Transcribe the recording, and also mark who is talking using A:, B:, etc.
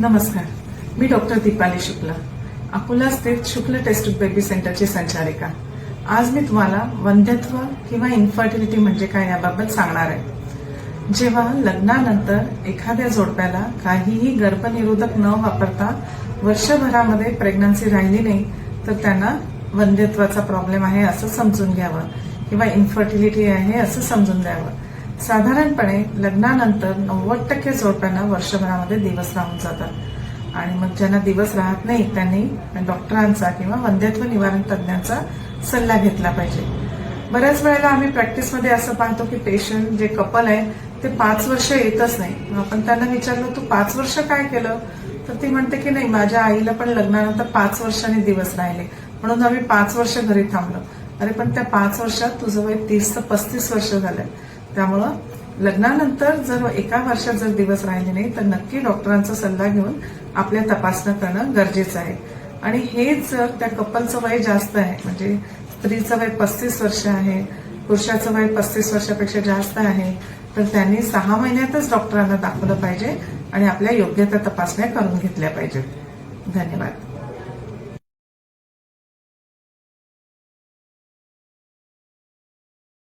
A: नमस्कार. मी डॉक्टर दीपाली शुक्ला. अकोला स्थित शुक्ल टेस्ट बेबी सेंटरची संचालिका. आज मी तुम्हाला वंध्यत्व किंवा इन्फर्टिलिटी म्हणजे काय याबाबत सांगणार आहे. जेव्हा लग्नानंतर एखाद्या जोडप्याला काहीही गर्भनिरोधक न वापरता वर्षभरामध्ये प्रेग्नन्सी राहिली नाही तर त्यांना वंध्यत्वाचा प्रॉब्लेम आहे असं समजून घ्यावं किंवा इन्फर्टिलिटी आहे असं समजून द्यावं साधारणपणे लग्नानंतर नव्वद टक्के जोडप्यांना वर्षभरामध्ये दिवस राहून जातात. आणि मग ज्यांना दिवस राहत नाही त्यांनी डॉक्टरांचा किंवा वंध्यत्व निवारण तज्ञांचा सल्ला घेतला पाहिजे. बऱ्याच वेळेला आम्ही प्रॅक्टिसमध्ये असं पाहतो की पेशंट जे कपल आहे ते पाच वर्ष येतच नाही. आपण त्यांना विचारलं तू पाच वर्ष काय केलं? तर ती म्हणते की नाही माझ्या आईला पण लग्नानंतर पाच वर्षांनी दिवस राहिले. म्हणून आम्ही पाच वर्ष घरी थांबलो. अरे पण त्या पाच वर्षात तुझं वय तीस ते पस्तीस वर्ष झालंय. त्यामुळं लग्नानंतर जर एका वर्षात जर दिवस राहिले नाही तर नक्की डॉक्टरांचा सल्ला घेऊन आपल्या तपासणं करणं गरजेचं आहे. आणि हे जर त्या कपलचं वय जास्त आहे म्हणजे स्त्रीचं वय पस्तीस वर्ष आहे पुरुषाचं वय पस्तीस वर्षापेक्षा जास्त आहे तर त्यांनी सहा महिन्यातच डॉक्टरांना दाखवलं पाहिजे आणि आपल्या योग्य त्या तपासण्या करून घेतल्या पाहिजेत. धन्यवाद.